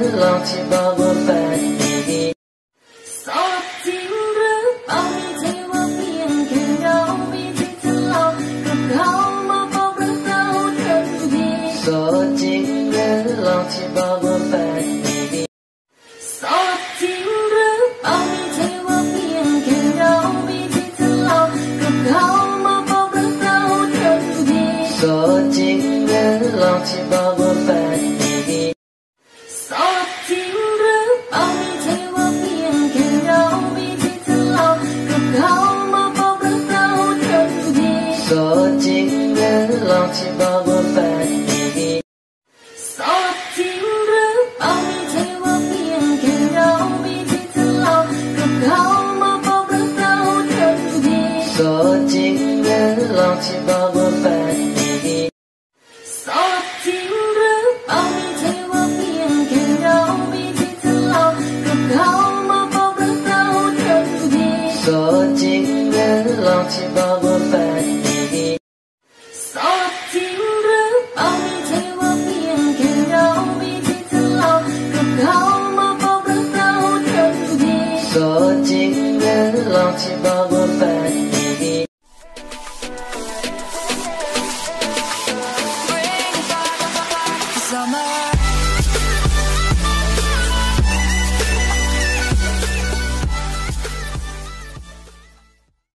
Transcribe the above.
รือลอกที่บอกว่าแฟนดีสดจริงหรือเปล่าไม่ใช่ว่าเพียงแค่เรามีที่จะเล่ากับเขามาบอกรักเราทันทีสดจริงหรือลองที่บอกว่าแฟนดีสดจริงหรือเปลาไม่ใช่ว่าเพียงแค่เรามีที่จะเล่ากับเขามาบอกรักเราทันทีสดจริงหรือลอกที่บอกว่าแฟน ลองที่บอกว่าแฟนดีสดจริงหรือเปล่าไม่ใช่ว่าเพียงแค่เรามีที่จะเล่ากับเขามาบอกรักเราทันทีโสดจริงงั้นลองที่บอกว่าแฟนดีโสดจริงหรือเปล่าไม่ใช่ว่าเพียงแค่เรามีที่จะเล่ากับเขามาบอกรักเราทันทีโสดจริงงั้นลองที่บอกว่าแฟน 说今年老七八过分